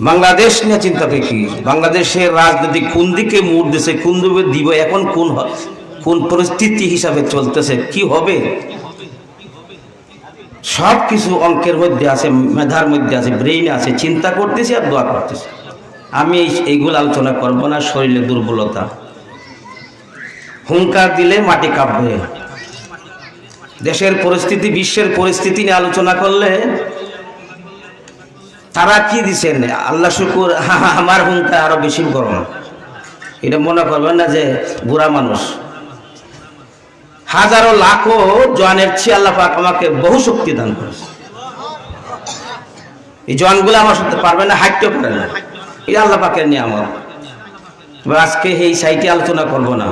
বাংলাদেশ নিয়ে চিন্তা করি কি? বাংলাদেশের রাজনীতি কোন দিকে মুড় দিছে, কোন দিকে দিব, এখন কোন কোন পরিস্থিতি হিসাবে চলতেছে, কি হবে? সব কিছু অঙ্কের মধ্যে আছে, মেধার মধ্যে আছে ব্রেইনে আছে, চিন্তা করতেছি আর দোয়া করতেছি। আমি এইগুলো আলোচনা করব না, শরীরে দুর্বলতা। হুঙ্কার দিলে মাটি কাঁপবে। দেশের পরিস্থিতি, বিশ্বের পরিস্থিতি নিয়ে আলোচনা করলে তারা কি দিছেন? আল্লাহ শুকুর। আমার হুঙ্কার আরও বেশি গরম। এটা মনে করবেন না যে বুড়া মানুষ। হাজারো লাখো জোয়ানের চেয়ে আল্লাহ আমাকে বহু শক্তি দান করেছে। এই জোয়ানগুলো আমার সাথে পারবে না হাঁটতে পারে না। এটা আল্লাহ নিয়ে আমার আজকে এই সাইটে আলোচনা করব না।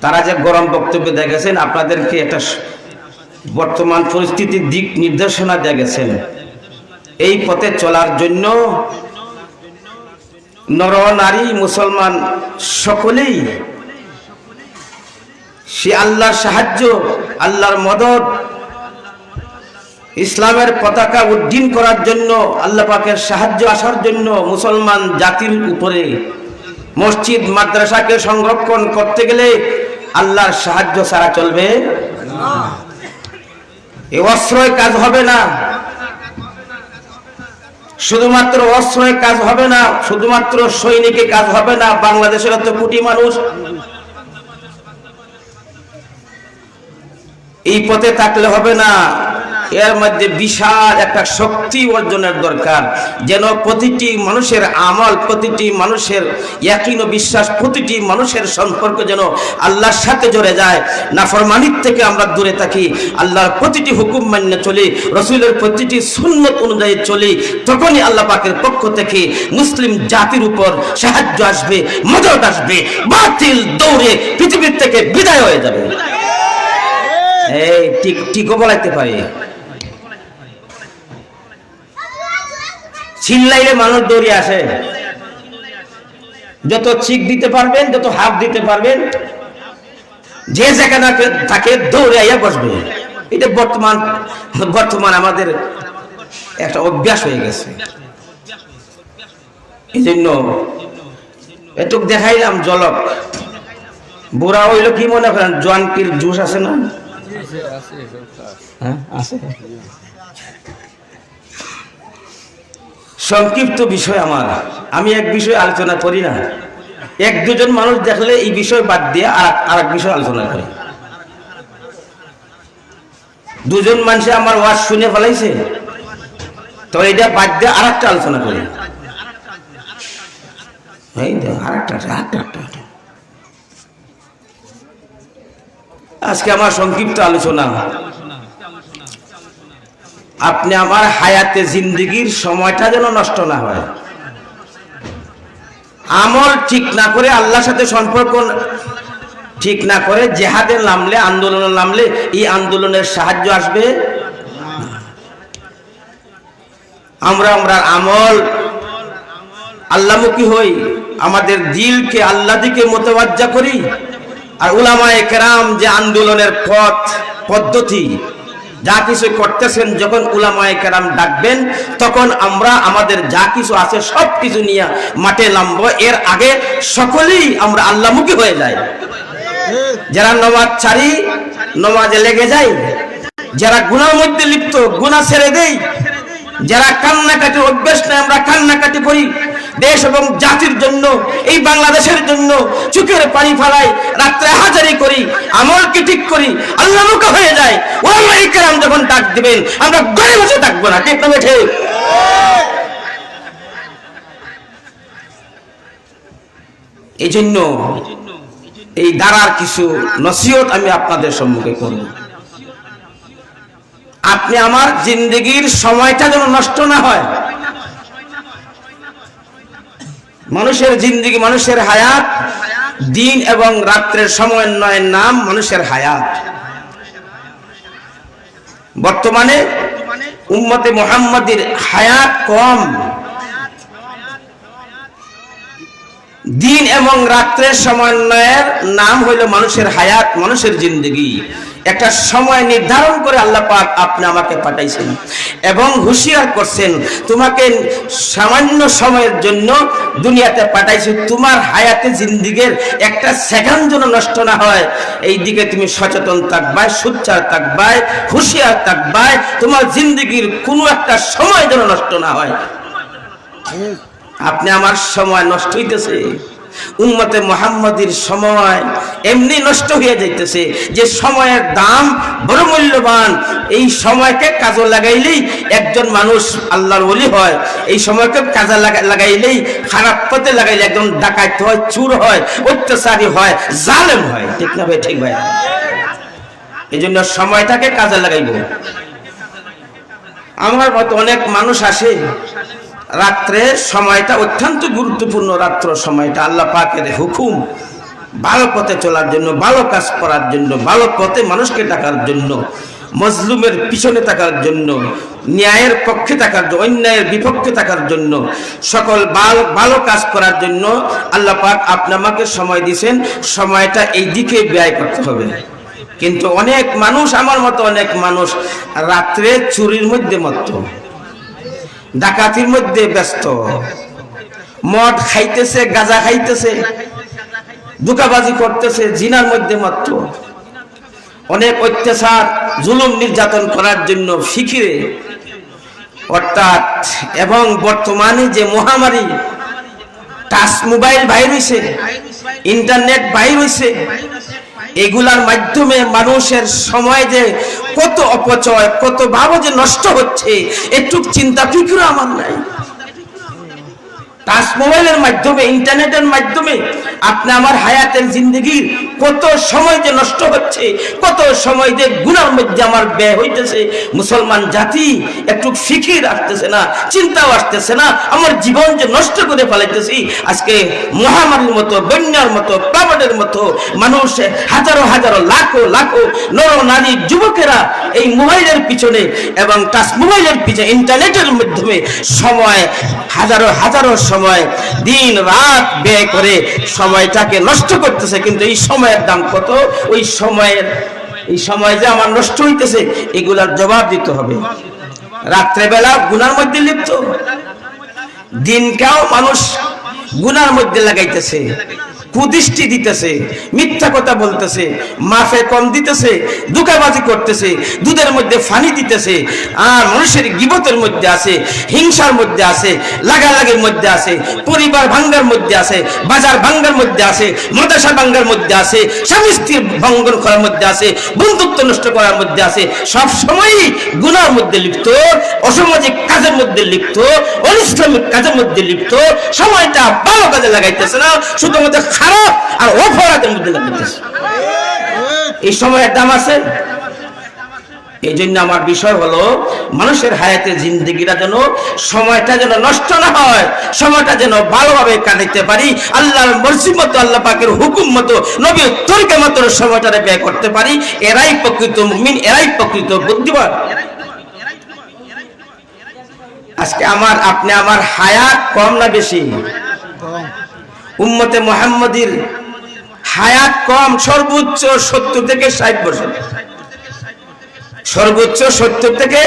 তারা যে গরম বক্তব্য দেখেছেন আপনাদেরকে একটা বর্তমান পরিস্থিতির দিক নির্দেশনা দিয়ে গেছেন। এই পথে চলার জন্য নর, নারী, মুসলমান সকলেই সে আল্লাহর সাহায্য, আল্লাহর মদত, ইসলামের পতাকা উড্ডীন করার জন্য, আল্লাহ পাকের সাহায্য আসার জন্য মুসলমান জাতির উপরে মসজিদ, মাদ্রাসাকে সংরক্ষণ করতে গেলে আল্লাহর সাহায্য ছাড়া চলবে এ অস্ত্রয় কাজ হবে না। শুধুমাত্র অস্ত্রের কাজ হবে না, শুধুমাত্র সৈনিকে কাজ হবে না, বাংলাদেশের এত কোটি মানুষ এই পথে থাকলে হবে না। এর মধ্যে বিশাল একটা শক্তি অর্জনের দরকার। যেন প্রতিটি মানুষের আমল প্রতিটি মানুষের একইন বিশ্বাস প্রতিটি মানুষের সম্পর্ক যেন আল্লাহর সাথে জড়ে যায়। নাফরমানির থেকে আমরা দূরে থাকি আল্লাহর প্রতিটি হুকুম মান্য চলি রসুলের প্রতিটি সুন্নত অনুযায়ী চলি তখনই আল্লাহ পাকের পক্ষ থেকে মুসলিম জাতির উপর সাহায্য আসবে মদত আসবে বাতিল দৌড়ে পৃথিবীর থেকে বিদায় হয়ে যাবে। এই ঠিক ঠিকও বলাইতে পারি। চিল্লাইলে মানুষ দৌড়ে আসে। যত চিক দিতে পারবেন যত হাফ দিতে পারবেন যে যেখানে থাকে দৌড়ে আইয়া বসবে। এটা বর্তমান বর্তমান আমাদের একটা অভ্যাস হয়ে গেছে। এই জন্য এটুক দেখাইলাম জলক। বুড়া হইল কি মনে করেন জোয়ানকির জুস আছে না? হ্যাঁ আছে। সংক্ষিপ্ত বিষয় আমার। আমি এক বিষয় আলোচনা করি না। এক দুজন মানুষ দেখলে এই বিষয় বাদ দিয়ে আর এক বিষয় আলোচনা করে। দুজন মানুষে আমার ওয়াজ শুনে ফেলাইছে। তো এটা বাদ দিয়ে আর একটা আলোচনা করি। আজকে আমার সংক্ষিপ্ত আলোচনা। আপনি আমার হায়াতে জিন্দিগির সময়টা যেন নষ্ট না হয়। আমল ঠিক না করে আল্লাহর সাথে সম্পর্ক ঠিক না করে জেহাদে নামলে, আন্দোলনে নামলে, এই আন্দোলনের সাহায্য আসবে? আমরা আমরা আমল, আল্লামুখী হই, আমাদের দিলকে আল্লাহ দিকে মোতবাজ্জা করি। আর উলামায়ে কেরাম যে আন্দোলনের পথ, পদ্ধতি যা কিছু করতেছেন, যখন উলামায়ে কেরাম ডাকবেন, তখন আমরা আমাদের যা কিছু আছে সব কিছু নিয়ে মাঠে নামবো। এর আগে সকলেই আমরা আল্লাহমুখী হয়ে যাই। যারা নমাজ ছাড়ি, নমাজে লেগে যাই, যারা গুনার মধ্যে লিপ্ত, গুনাহ ছেড়ে দেই, যারা কান্নাকাটির অভ্যেস নেই আমরা কান্নাকাটি করি দেশ এবং জাতির জন্য, এই বাংলাদেশের জন্য চোখের পানি ফেলাই রাত্রে হাজারি করি, আমলকে ঠিক করি আল্লাহমুখী হয়ে যায়। ওলাই কেরাম যখন ডাক দিবেন, আমরা ঘরে বসে থাকব না, ঠিক না এই জন্য এই দ্বারার কিছু নসিহত আমি আপনাদের সম্মুখে করব। আপনি আমার জিন্দগির সময়টা যেন নষ্ট না হয় মানুষের জিন্দগি, মানুষের হায়াত, দিন এবং রাত্রের সমন্বয়ের নাম মানুষের হায়াত। বর্তমানে উম্মতে মোহাম্মদের হায়াত কম। দিন এবং রাত্রের সমন্বয়ের নাম হইল মানুষের হায়াত, মানুষের জিন্দগি। একটা সময় নির্ধারণ করে আল্লাহ পাক আপনি আমাকে পাঠাইছেন এবং হুঁশিয়ার করছেন, তোমাকে সামান্য সময়ের জন্য দুনিয়াতে পাঠাইছি। তোমার হায়াতে জিন্দিগের একটা সেকেন্ড যেন নষ্ট না হয়। এই দিকে তুমি সচেতন থাকবায় সুচ্চার থাকবায় হুঁশিয়ার থাকবায় তোমার জিন্দিগির কোনো একটা সময় যেন নষ্ট না হয়। আপনি আমার সময় নষ্ট হইতেছে। উম্মতে মোহাম্মদীর সময় এমনি নষ্ট হয়ে যাইতেছে যে সময়ের দাম বড় মূল্যবান। এই সময়কে কাজে লাগাইলেই একজন মানুষ আল্লাহর ওলি হয়। এই সময়কে কাজে লাগাইলেই খারাপ পথে লাগাইলে একজন ডাকাত হয়, চুর হয়, অত্যাচারী হয়, জালেম হয়। ঠিক না ভাই, ঠিক ভাই? এই জন্য সময়টাকে কাজে লাগাইব। আমার মতো অনেক মানুষ আসে রাত্রে সময়টা অত্যন্ত গুরুত্বপূর্ণ রাত্র সময়টা, আল্লাহ পাকের হুকুম। ভালো পথে চলার জন্য, ভালো কাজ করার জন্য, ভালো পথে মানুষকে ডাকার জন্য, মজলুমের পিছনে থাকার জন্য, ন্যায়ের পক্ষে থাকার জন্য, অন্যায়ের বিপক্ষে থাকার জন্য, সকল ভালো ভালো কাজ করার জন্য আল্লাহ পাক আপনি আমাকে সময় দিয়েছেন। সময়টা এই দিকে ব্যয় করতে হবে। কিন্তু অনেক মানুষ, আমার মতো অনেক মানুষ রাত্রে চুরির মধ্যে মত্ত। ডাকাতির মধ্যে ব্যস্ত। মদ খাইতেছে, গাজা খাইতেছে, দুকাবাজি করতেছে, জিনার মধ্যে মাত্র। অনেক অত্যাচার, জুলুম নির্যাতন করার জন্য ফিকিরে। অর্থাৎ, এবং বর্তমানে যে মহামারী, টাচ মোবাইল বাইর হইছে, ইন্টারনেট বাইর হইছে এগুলার মাধ্যমে মানুষের সময় যে কত অপচয়, কত ভাব যে নষ্ট হচ্ছে, এটুক চিন্তা ফিকিরও আমার নাই। টাচ মোবাইলের মাধ্যমে, ইন্টারনেটের মাধ্যমে আপনি আমার হায়াতের জিন্দগির কত সময় যে নষ্ট হচ্ছে, কত সময় যে গুণার মধ্যে আমার ব্যয় হইতেছে। মুসলমান জাতি একটু ফিকির আসতেছে না, চিন্তাও আসতেছে না, আমার জীবন যে নষ্ট করে ফেলাইতেছি। আজকে মহামারীর মতো, বন্যার মতো, প্লাবনের মতো, মানুষ হাজারো হাজারো, লাখো লাখো নর নারী, যুবকেরা এই মোবাইলের পিছনে এবং টাচ মোবাইলের পিছনে, ইন্টারনেটের মাধ্যমে সময় হাজারো হাজারো সময় দিন রাত ব্যয় করে সময়টাকে নষ্ট করতেছে, কিন্তু এই সময়ের দাম কত? ওই সময়ের, এই সময় যে আমার নষ্ট হইতেছে, এগুলার জবাব দিতে হবে। রাত্রেবেলা গুনার মধ্যে লিপ্ত। দিনটাও মানুষ গুনার মধ্যে লাগাইতেছে। কুদৃষ্টি দিতেছে, মিথ্যা কথা বলতেছে, মাফে কম দিতেছে দুকাবাজি করতেছে, দুধের মধ্যে ফানি দিতেছে, আর মানুষের গিবতের মধ্যে আছে, হিংসার মধ্যে আছে, লাগালাগির মধ্যে আছে, পরিবার ভাঙ্গার মধ্যে আছে, বাজার ভাঙ্গার মধ্যে আছে, মাদ্রাসা ভাঙ্গার মধ্যে আছে, স্বামী স্ত্রীর ভঙ্গন করার মধ্যে আছে, বন্ধুত্ব নষ্ট করার মধ্যে আছে, সব সময়ই গুনার মধ্যে লিপ্ত, অসামাজিক কাজের মধ্যে লিপ্ত অনিসলামিক কাজের মধ্যে লিপ্ত, সময়টা ভালো কাজে লাগাইতেছে না, শুধুমাত্র খারাপ আর অপরাধের মধ্যে এই সময়ের দাম আছে। এই জন্য আমার বিষয় হলো, মানুষের হায়াতে যেন, সময়টা যেন নষ্ট না হয়, সময়টা যেন ভালোভাবে কাটাইতে পারি, আল্লাহর মর্জি মতো, আল্লাহ পাকের হুকুম মতো, নবীর মতো ব্যয় করতে পারি, এরাই প্রকৃত মুমিন, এরাই প্রকৃত বুদ্ধিমান। আজকে আমার, আপনি আমার হায়াত কম না বেশি? উম্মতে মোহাম্মদীর হায়াত কম, সর্বোচ্চ সত্তর থেকে ষাট বছর। সর্বোচ্চ সত্তর থেকে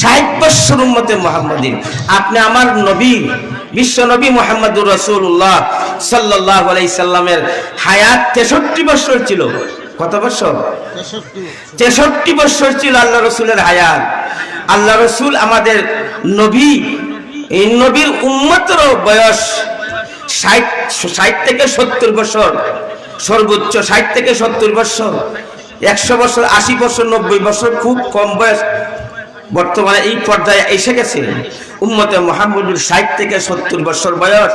ষাট বছর উম্মতে মোহাম্মদীর। আপনি আমার নবী, বিশ্ব নবী মোহাম্মদুর রসুল্লাহ সাল্লাহ সাল্লামের হায়াত তেষট্টি বছর ছিল। কত বছর? তেষট্টি বছর ছিল আল্লাহ রসুলের হায়াত। আল্লাহ রসুল আমাদের নবী, এই নবীর উন্মতের বয়স ষাট ষাট থেকে সত্তর বছর, সর্বোচ্চ ষাট থেকে সত্তর বছর, একশো বছর, আশি বছর, নব্বই বছর, খুব কম বয়স। বর্তমানে এই পর্যায়ে এসে গেছে। উম্মতে মোহাম্মদুর ষাট থেকে সত্তর বছর বয়স,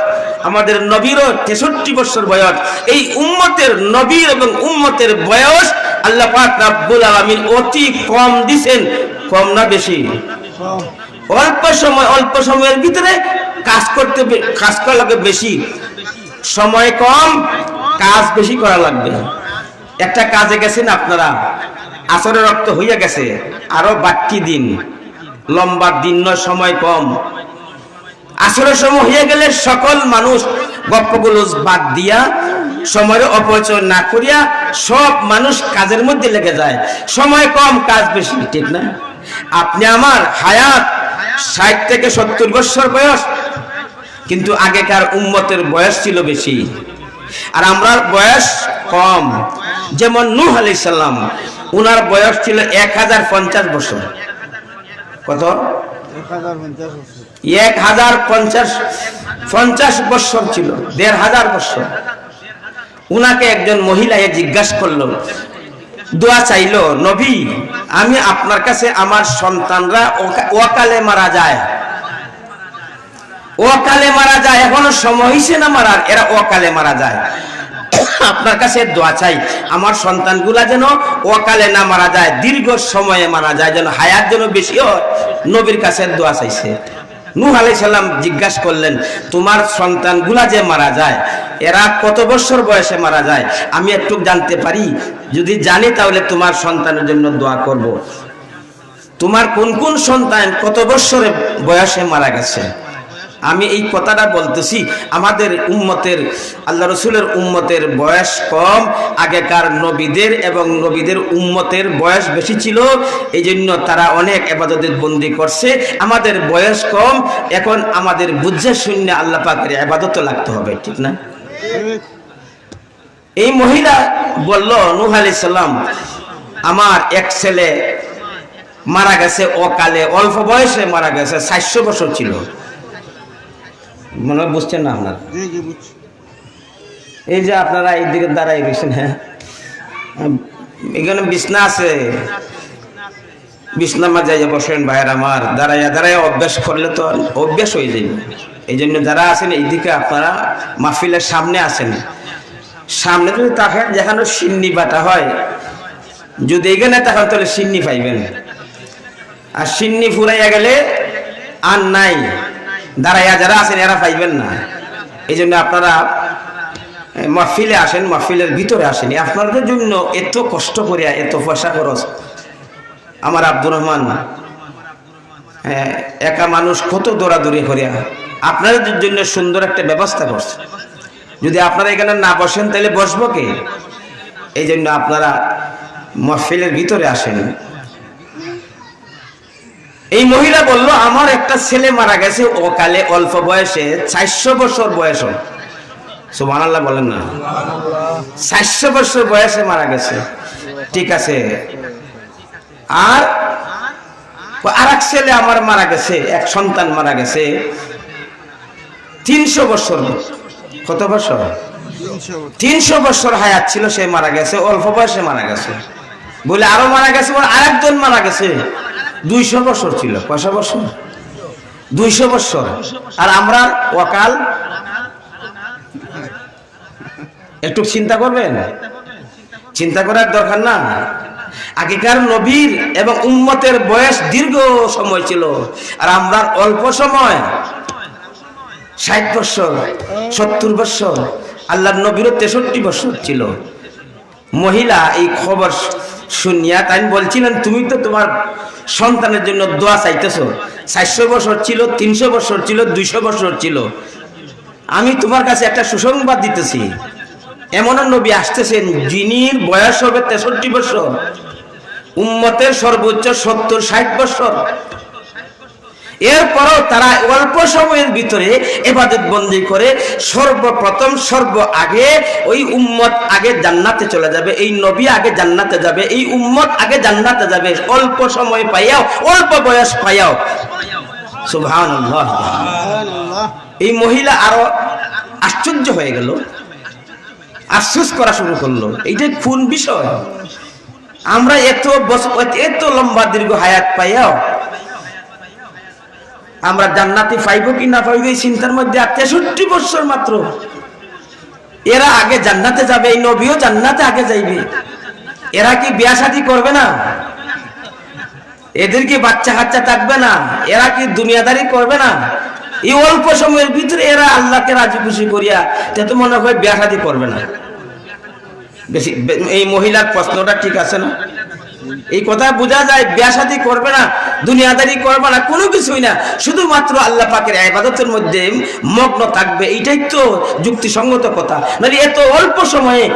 আমাদের নবীরও তেষট্টি বছর বয়স। এই উম্মতের নবীর এবং উম্মতের বয়স আল্লাহ পাক রাব্বুল আলামিন অতি কম দিছেন, কম না বেশি? অল্প সময়, অল্প সময়ের ভিতরে কাজ করতে কাজ করা লাগবে বেশি। সময় কম, কাজ বেশি করা লাগবে। একটা কাজে গেছেন আপনারা, আসরের রক্ত হইয়া গেছে, আরও বাকি দিন। লম্বা দিন নয়, সময় কম। আসরের সময় হইয়া গেলে সকল মানুষ গপ্পগুলো বাদ দিয়া, সময়ের অপচয় না করিয়া সব মানুষ কাজের মধ্যে লেগে যায়। সময় কম, কাজ বেশি, ঠিক না? আপনি আমার হায়াত ষাট থেকে সত্তর বছর বয়স। কিন্তু আগেকার উম্মতের বয়স ছিল বেশি। আর আমরা বয়স কম। যেমন নূহ আলাইহিস সালাম, উনার বয়স ছিল এক হাজার পঞ্চাশ বছর। কত? এক হাজার পঞ্চাশ পঞ্চাশ বছর ছিল, দেড় হাজার বছর। উনাকে একজন মহিলা জিজ্ঞাসা করল দোয়া চাইলো, নবী, আমি আপনার কাছে আমার সন্তানরা ওকালে মারা যায়। অকালে মারা যায়, এখনও সময় হয়েছে না মারার, এরা অকালে মারা যায়। আপনার কাছে দোয়া চাই, আমার সন্তানগুলা যেন অকালে না মারা যায়, দীর্ঘ সময়ে মারা যায়, যেন হায়াত যেন বেশি হয়, নবীর কাছে দোয়া চাইছে। নূহ আলাই সালাম জিজ্ঞাসা করলেন, তোমার সন্তানগুলা যে মারা যায়, এরা কত বছর বয়সে মারা যায়? আমি একটু জানতে পারি? যদি জানি তাহলে তোমার সন্তানের জন্য দোয়া করব। তোমার কোন কোন সন্তান কত বছরে বয়সে মারা গেছে? আমি এই কথাটা বলতেছি, আমাদের উম্মতের, আল্লাহ রসুলের উম্মতের বয়স কম, আগেকার নবীদের এবং নবীদের উম্মতের বয়স বেশি ছিল এই জন্য তারা অনেক এবাদতের বন্দি করছে। আমাদের বয়স কম, এখন আমাদের বুঝে শূন্য আল্লাহ পাকের আবাদত লাগতে হবে, ঠিক না? এই মহিলা বলল, নূহ আলাইহিস সালাম, আমার এক ছেলে মারা গেছে অকালে, অল্প বয়সে মারা গেছে, সাতশো বছর ছিল। মনে হয় বুঝছেন না আপনার? এই যে আপনারা এই দিকে দাঁড়াই গেছেন হ্যাঁ? এখানে বিছনা আছে। বিছনা মাঝে বসেন ভাইয়ের আমার। দাঁড়াইয়া দাঁড়াইয়া অভ্যাস করলে তো অভ্যাস হয়ে যাবে এই জন্য যারা আছেন এইদিকে আপনারা মাহফিলের সামনে আছেন। সামনে যদি তাকান যেখানে সিন্নি বাটা হয় যদি এখানে তাকান তাহলে সিন্নি পাইবেন। আর সিন্নি ফুরাইয়া গেলে আর নাই। দাঁড়াইয়া যারা আছেন, এরা পাইবেন না। এই জন্য আপনারা মাহফিলে আসেন, মাহফিলের ভিতরে আসেন। আপনাদের জন্য এত কষ্ট করিয়া, এত পয়সা খরচ। আমার আব্দুর রহমান একা মানুষ কত দৌড়াদৌড়ি করিয়া, আপনাদের জন্য সুন্দর একটা ব্যবস্থা করছে। যদি আপনারা এখানে না বসেন, তাহলে বসবো কে? এই জন্য আপনারা মহফিলের ভিতরে আসেন। এই মহিলা বলল, আমার একটা ছেলে মারা গেছে ওকালে অল্প বয়সে, চারশো বছর বয়স সুমান আল্লাহ বলেন না। চারশো বছর বয়সে মারা গেছে। ঠিক আছে। আর আর এক ছেলে আমার মারা গেছে, এক সন্তান মারা গেছে, তিনশো বছর কত বছর? তিনশো বছর হায়াত ছিল, সে মারা গেছে, অল্প বয়সে মারা গেছে। বলে আরও মারা গেছে, বলে আরেকজন মারা গেছে। দুইশো বছর ছিল, কয়শো বছর? দুইশো বছর। আর আমরা ওয়াকাল একটু চিন্তা করবেন? চিন্তা করার দরকার না। আগেকার নবীর এবং উম্মতের বয়স দীর্ঘ সময় ছিল। আর আমরা অল্প সময়। ষাট বছর, সত্তর বছর। আল্লাহ নবীরও তেষট্টি বছর ছিল। মহিলা, এই খবর শুনিয়া তাই বলছিলেন তুমি তো তোমার সন্তানের জন্য দোয়া চাইতেছ। চারশো বছর ছিল, তিনশো বছর ছিল, দুইশো বছর ছিল। আমি তোমার কাছে একটা সুসংবাদ দিতেছি। এমন নবী আসতেছেন, যিনি বয়স হবে তেষট্টি বছর, উম্মতের সর্বোচ্চ সত্তর ষাট বছর। এরপরও তারা অল্প সময়ের ভিতরে এবাদত বন্দি করে সর্বপ্রথম সর্ব আগে ওই উম্মত আগে জান্নাতে চলে যাবে এই নবী আগে জান্নাতে যাবে এই উম্মত আগে জান্নাতে যাবে। অল্প সময় পাইয়াও অল্প বয়স পাইয়াও। সুবহানাল্লাহ। এই মহিলা আরও আশ্চর্য হয়ে গেল আফসোস করা শুরু করল। এইটাই কোন বিষয়? আমরা এত বছর এত লম্বা দীর্ঘ হায়াত পাইয়াও আমরা জান্নাতি পাইব কি না পাইব এই চিন্তার মধ্যে আর তেষট্টি বছর মাত্র। এরা আগে জান্নাতে যাবে, এই নবীও জান্নাতে আগে যাইবে। এরা কি বিয়া শাদী করবে না? এদের কি বাচ্চা কাচ্চা থাকবে না? এরা কি দুনিয়াদারি করবে না? এই অল্প সময়ের ভিতরে এরা আল্লাহকে রাজি খুশি করিয়া তে তো মনে হয় বিয়া শাদী করবে না। বেশি এই মহিলার প্রশ্নটা ঠিক আছে না? এই কথা বোঝা যায় বিয়াসাদি করবে না। দুনিয়াদারি করবে না, কোনো কিছুই না। শুধুমাত্র আল্লাহ পাকের আবাদতের মধ্যে মগ্ন থাকবে, এইটাই তো যুক্তিসঙ্গত কথা। মানে এত অল্প সময়ে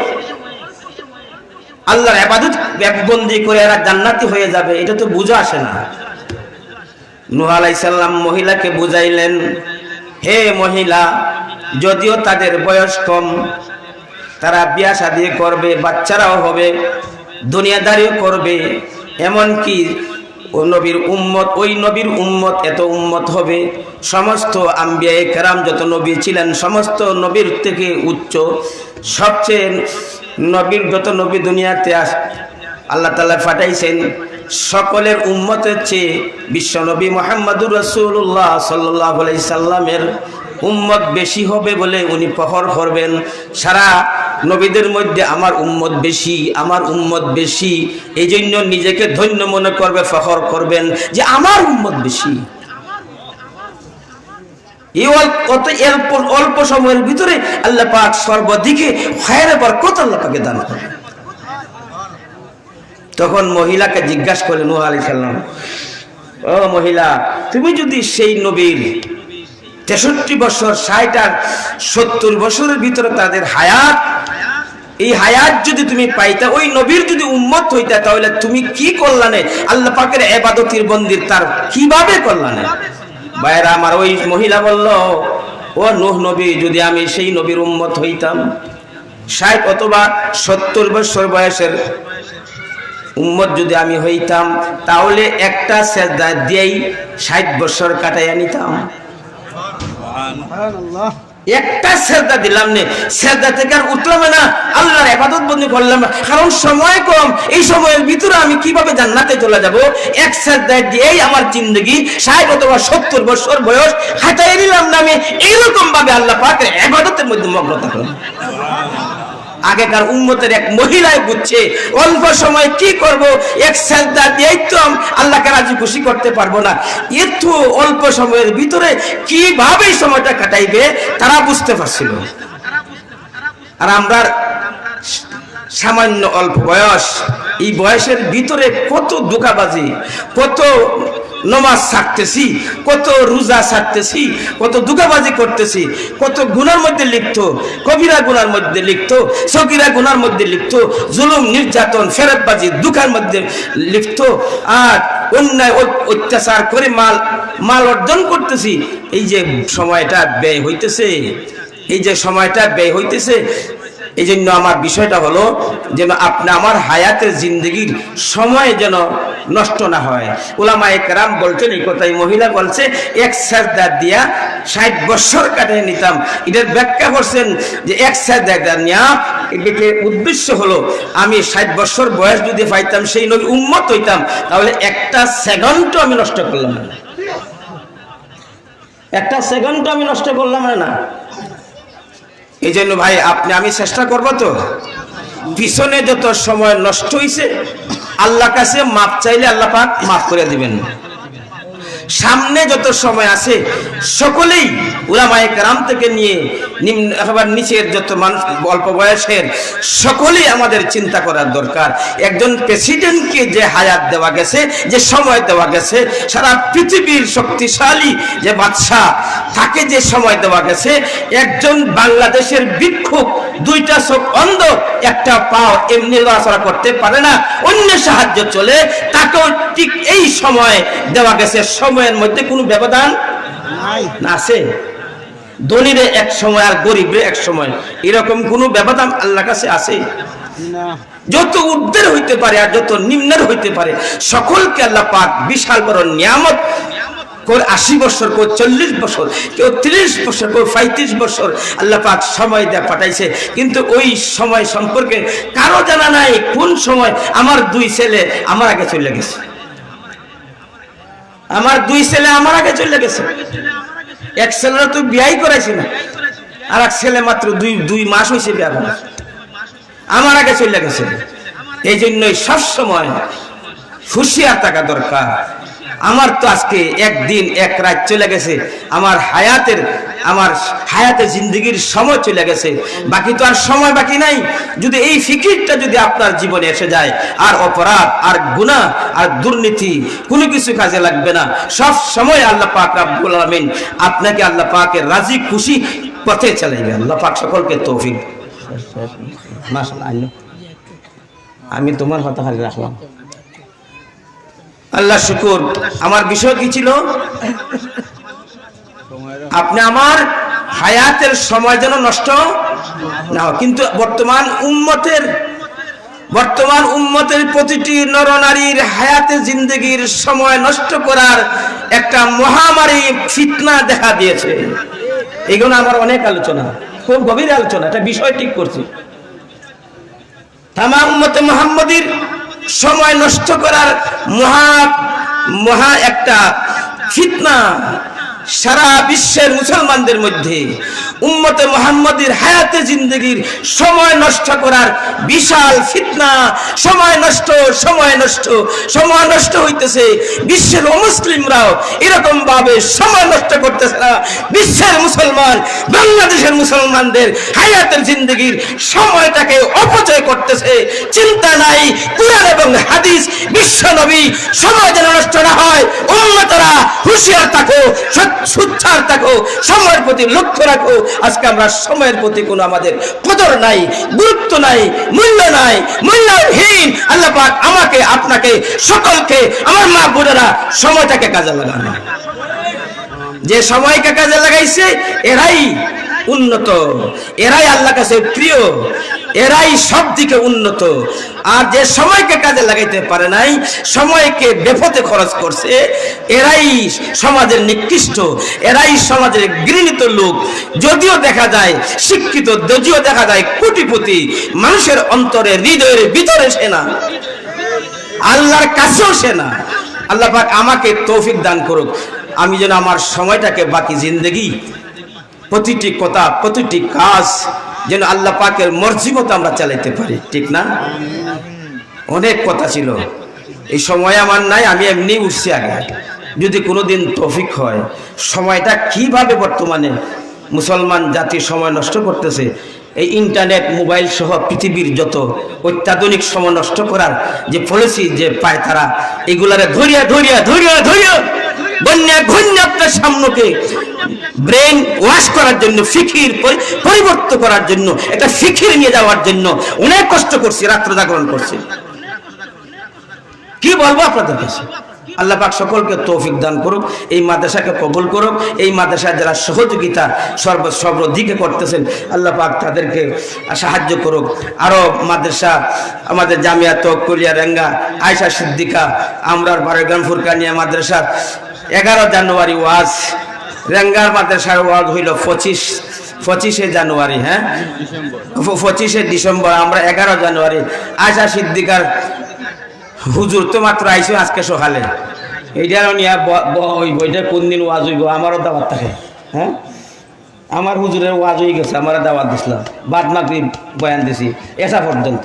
আল্লাহর আবাদত বন্দি করে এরা জান্নাতি হয়ে যাবে, এটা তো বুঝা আসে না। নুহ আলাইসাল্লাম মহিলাকে বুঝাইলেন, হে মহিলা, যদিও তাদের বয়স কম, তারা বিয়া শাদি করবে, বাচ্চারাও হবে, দুনিয়াদারিও করবে, এমনকি ও নবীর উম্মত, ওই নবীর উম্মত এত উম্মত হবে? সমস্ত আম্বিয়া কেরাম যত নবী ছিলেন, সমস্ত নবীর থেকে উচ্চ। সবচেয়ে নবীর যত নবী দুনিয়াতে আস, আল্লাহ তালা ফাটাইছেন সকলের উম্মতের চেয়ে বিশ্বনবী মোহাম্মদুর রসুল্লাহ সাল্লাহ সাল্লামের উম্মত বেশি হবে বলে উনি প্রহর করবেন। সারা নবীদের মধ্যে আমার উম্মত বেশি, আমার উম্মত বেশি। এই জন্য নিজেকে ধন্য মনে করবে, ফখর করবেন যে আমার উম্মত বেশি। অল্প সময়ের ভিতরে আল্লাহ পাক সর্বদিকে হায়ারে বরকত দান করে তখন মহিলাকে জিজ্ঞাসা করলেন ও মহিলা, তুমি যদি সেই নবীর তেষট্টি বছর, ষাট আর সত্তর বছরের ভিতরে তাদের হায়াত। এই হায়াত যদি তুমি পাইতা, ওই নবীর যদি উম্মত হইতা, তাহলে তুমি কি করলানে আল্লাহ পাকের এবাদতির বন্দির তার কীভাবে করলানে বাইরা আমার ওই মহিলা বলল, ও নুহ নবী, যদি আমি সেই নবীর উম্মত হইতাম, ষাট অথবা সত্তর বছর বয়সের উম্মত যদি আমি হইতাম, তাহলে একটা সেজদা দিয়েই ষাট বছর কাটাইয়া নিতাম। একটা সেজদা দিলাম নে সেজদা থেকে আর উঠলাম না। আল্লাহর ইবাদত বন্দি করলাম না। কারণ সময় কম এই সময়ের ভিতরে আমি কীভাবে জান্নাতে চলে যাব? এক সেজদা দিয়েই আমার জিন্দগি ষাট অথবা সত্তর বছর বয়স হাতাই নিলাম না আমি। এইরকম ভাবে আল্লাহ পাকের ইবাদতের মধ্যে মগ্ন থাকলাম আগেকার উম্মতের এক মহিলায় বুঝছে, অল্প সময় কি করব? এক শ্রদ্ধা দিয়েই তো আল্লাহকে রাজি খুশি করতে পারব না। এত অল্প সময়ের ভিতরে কীভাবে সময়টা কাটাইবে, তারা বুঝতে পারছিল আর আমরা সামান্য অল্প বয়স, এই বয়সের ভিতরে কত দুকাবাজি কত নমাজ ছাড়তেছি, কত রোজা ছাড়তেছি, কত দুকাবাজি করতেছি, কত গুনার মধ্যে লিপ্ত কবিরা গুনার মধ্যে লিপ্ত সকিরা গুনার মধ্যে লিপ্ত, জুলুম, নির্যাতন, ফেরতবাজি দুকার মধ্যে লিপ্ত, আর অন্যায় অত্যাচার করে মাল মাল অর্জন করতেছি। এই যে সময়টা ব্যয় হইতেছে, এই যে সময়টা ব্যয় হইতেছে এই জন্য আমার বিষয়টা হলো যেন আপনি আমার হায়াতের জিন্দগির সময় যেন নষ্ট না হয়। ওলামা একরাম বলছেন, এই কথাই মহিলা বলছে, এক সাজদা দিয়া ষাট বছর কাটিয়ে নিতাম। এটার ব্যাখ্যা করছেন যে এক সাজদা নেওয়া এটার উদ্দেশ্য হলো, আমি ষাট বছর বয়স যদি পাইতাম, সেই নবী উন্মত হইতাম, তাহলে একটা সেকেন্ডও আমি নষ্ট করলাম না। একটা সেকেন্ডও আমি নষ্ট করলাম না। এই জন্য ভাই, আপনি, আমি চেষ্টা করব তো। পিছনে যত সময় নষ্ট হয়েছে আল্লাহ কাছে মাপ চাইলে আল্লাহ পাক মাফ করে দিবেন। সামনে যত সময় আছে, সকলেই উলামায়ে কেরাম থেকে নিয়ে নিম্ন, একেবারে নিচের যত মানুষ, অল্প বয়সের, সকলেই আমাদের চিন্তা করার দরকার। একজন প্রেসিডেন্টকে যে হায়াত দেওয়া গেছে, যে সময় দেওয়া গেছে, সারা পৃথিবীর শক্তিশালী যে বাদশাহ, তাকে যে সময় দেওয়া গেছে, একজন বাংলাদেশের বিক্ষোভ দুইটা চোখ অন্ধ, একটা পাও এমনি নড়াচড়া করতে পারে না, অন্য সাহায্য চলে, তাকেও ঠিক এই সময় দেওয়া গেছে সময়ের মধ্যে কোনো ব্যবধান না আছে? ধনীরে এক সময় আর গরিবরে এক সময়। এরকম কোনো ব্যবধান আল্লাহ কাছে আছে? যত ঊর্ধ্বের হইতে পারে আর যত নিম্নের হইতে পারে সকলকে আল্লাহ পাক বিশাল বড় নিয়ামত আশি বছর কেউ চল্লিশ বছর কেউ তিরিশ বছর কেউ পঁয়ত্রিশ বছর আল্লাহ পাক সময় দেয়া পাঠাইছে। কিন্তু ওই সময় সম্পর্কে কারও জানা নাই কোন সময় আমার দুই ছেলে আমার আগে চলে গেছে। আমার দুই ছেলে আমার আগে চলে গেছে। এক ছেলেরা তো বিয়াই করেছি না। আর এক ছেলে মাত্র দুই দুই মাস হয়েছে বিয়া করা আমার আগে চলে গেছে। এই জন্যই সবসময় হুঁশিয়ার থাকা দরকার। আমার তো আজকে একদিন এক রাত চলে গেছে। আমার হায়াতের আমার হায়াতে জিন্দগির সময় চলে গেছে। বাকি তো আর সময় বাকি নাই। যদি এই ফিকিরটা যদি আপনার জীবনে এসে যায়, আর অপরাধ, আর গুনাহ, আর দুর্নীতি, কোনো কিছু কাজে লাগবে না। সব সময় আল্লাহ পাক রাব্বুল আলামিন আপনাকে আল্লাহ পাকের রাজি, খুশি পথে চালাইবে। আল্লাহ পাক সকলকে তৌফিক আমি তোমার কথা খালি রাখলাম। আল্লাহ শুকুর। আমার বিষয় কি ছিল? আপনি আমার হায়াতের সময় যেন নষ্ট না কিন্তু বর্তমান উম্মতের বর্তমান উম্মতের প্রতিটি নরনারীর হায়াতে জিন্দগির সময় নষ্ট করার একটা মহামারী ফিতনা দেখা দিয়েছে। এগুলো আমার অনেক আলোচনা, খুব গভীর আলোচনা একটা বিষয় ঠিক করছি। তামা মোহাম্মদীর সময় নষ্ট করার মহা মহা একটা ফিতনা সারা বিশ্বের মুসলমানদের মধ্যে উম্মতে মোহাম্মদীর হায়াতে জিন্দগির সময় নষ্ট করার বিশাল ফিতনা, সময় নষ্ট সময় নষ্ট সময় নষ্ট হইতেছে। বিশ্বের অমুসলিমরাও এরকম ভাবে সময় নষ্ট করতেছে না। বিশ্বের মুসলমান, বাংলাদেশের মুসলমানদের হায়াতের জিন্দগির সময়টাকে অপচয় করতেছে। চিন্তা নাই কুরআন এবং হাদিস বিশ্ব নবী সময় যেন নষ্ট না হয় উন্নতরা হুঁশিয়ার থাকো সুচ্ছার থাকো সময়ের প্রতি লক্ষ্য রাখো। আজকে আমরা সময়ের প্রতি কোনো আমাদের কদর নাই, গুরুত্ব নাই, মূল্য নাই, মূল্যহীন। আল্লাহ পাক আমাকে, আপনাকে, সকলকে, আমার মা বোনেরা সময়টাকে কাজে লাগানো। যে সময়কে কাজে লাগাইছে, এরাই উন্নত। এরাই আল্লাহ কাছে প্রিয়। এরাই সব দিকে উন্নত। আর যে সময়কে কাজে লাগাইতে পারে নাই, সময়কে বেফতে খরচ করছে, এরাই সমাজের নিকৃষ্ট, এরাই সমাজের ঘৃণিত লোক। যদিও দেখা যায়, শিক্ষিত, যদিও দেখা যায়, কোটিপতি, মানুষের অন্তরে, হৃদয়ের ভিতরে সে না। আল্লাহর কাছেও সে না। আল্লাহ আমাকে তৌফিক দান করুক। আমি যেন আমার সময়টাকে বাকি জিন্দগি প্রতিটি কথা, প্রতিটি কাজ যেন আল্লাহ পাকের মর্জি মতো আমরা চালাইতে পারি, ঠিক না? অনেক কথা ছিল। এই সময় আমার নাই, আমি এমনি উঠছি আগে যদি কোনোদিন তৌফিক হয়, সময়টা কীভাবে বর্তমানে মুসলমান জাতি সময় নষ্ট করতেছে, এই ইন্টারনেট, মোবাইল সহ পৃথিবীর যত অত্যাধুনিক সময় নষ্ট করার যে পলিসি যে পায় তারা, এগুলারে ধরিয়া ধরিয়া ধরিয়া ধরিয়া বন্যা ঘন্য আপনার সামনেকে ব্রেন ওয়াশ করার জন্য, ফিকির পরিবর্তন করার জন্য, একটা ফিকির নিয়ে যাওয়ার জন্য অনেক কষ্ট করছি, রাত্র জাগরণ করছি। কি বলব আপনাদের কাছে? আল্লাহ পাক সকলকে তৌফিক দান করুক, এই মাদ্রাসাকে কবুল করুক, এই মাদ্রাসার যারা সহযোগিতা সর্ব, সর্বদিকে করতেছেন, আল্লাহ পাক তাদেরকে সাহায্য করুক। আরও মাদ্রাসা, আমাদের জামিয়া তকুলিয়া রেঙ্গা আয়সা সিদ্দিকা, আমরার বারেগ্রাম ফুরকানিয়া মাদ্রাসার এগারো জানুয়ারি ওয়াজ। রেঙ্গার মাদ্রাসার ওয়াজ হইল পঁচিশ, পঁচিশে জানুয়ারি হ্যাঁ? পঁচিশে ডিসেম্বর, আমরা এগারো জানুয়ারি। আয়সা সিদ্দিকার হুজুর তো মাত্র আইসো আজকে সকালে। এইটা নিয়ে কোন দিন ওয়াজ হইব? আমারও দাওয়াত থাকে হ্যাঁ? আমার হুজুরের ওয়াজ হয়ে গেছে আমার দাওয়াত দিছিলাম। বাদ মাকরি বয়ান দিছি, এসা পর্যন্ত।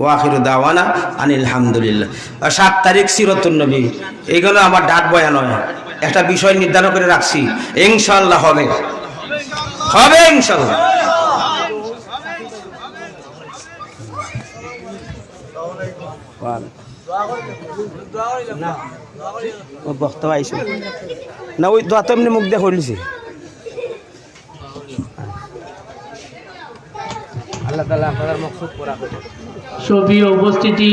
ওয়াখির দাওয়ানা আনিল হামদুলিল্লাহ। আর সাত তারিখ সিরতুন নবী। এইগুলো আমার ডাক বয়ান হয়। একটা বিষয় নির্ধারণ করে রাখছি। ইনশাল্লাহ হবে। হবে ইনশাল্লাহ ও বক্তব্য আইসো না ওই দোয়া তো এমনি মুখ দিয়ে করলিছি আল্লাহ তালা আপনার মকসুদ পুরা করুন উপস্থিতি।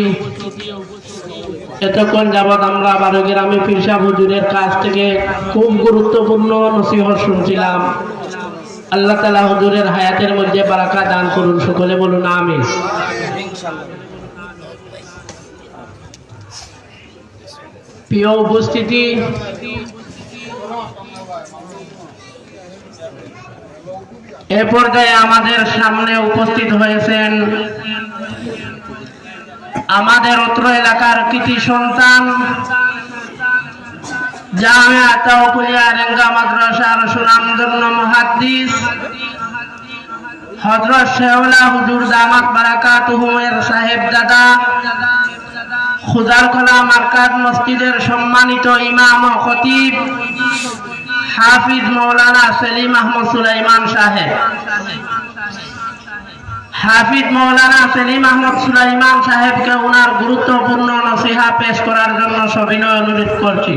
এতক্ষণ যাবৎ আমরা বারো গ্রামে পিরসা হুজুরের কাছ থেকে খুব গুরুত্বপূর্ণ নসিহত শুনছিলাম। আল্লাহ তালা হুজুরের হায়াতের মধ্যে বারাকা দান করুন, সকলে বলুন আমিন। প্রিয় উপস্থিতি, এ পর্যায়ে আমাদের সামনে উপস্থিত হয়েছেন আমাদের অত্র এলাকার কৃতি সন্তান, জামিয়া তাওকুলিয়া রেঙ্গা মাদ্রাসার সুনামধন্য মুহাদ্দিস, হযরত শেওলা হুজুর দামাত বারাকাতুহুমের সাহেব দাদা খুজারখোলা মার্কাজ মসজিদের সম্মানিত ইমাম ও খতিব, হাফিজ মৌলানা সেলিম আহমদ সুলাইমান সাহেব। হাফিজ মৌলানা সেলিম আহমদ সুলাইমান সাহেবকে ওনার গুরুত্বপূর্ণ নসিহা পেশ করার জন্য সবিনয় অনুরোধ করছি।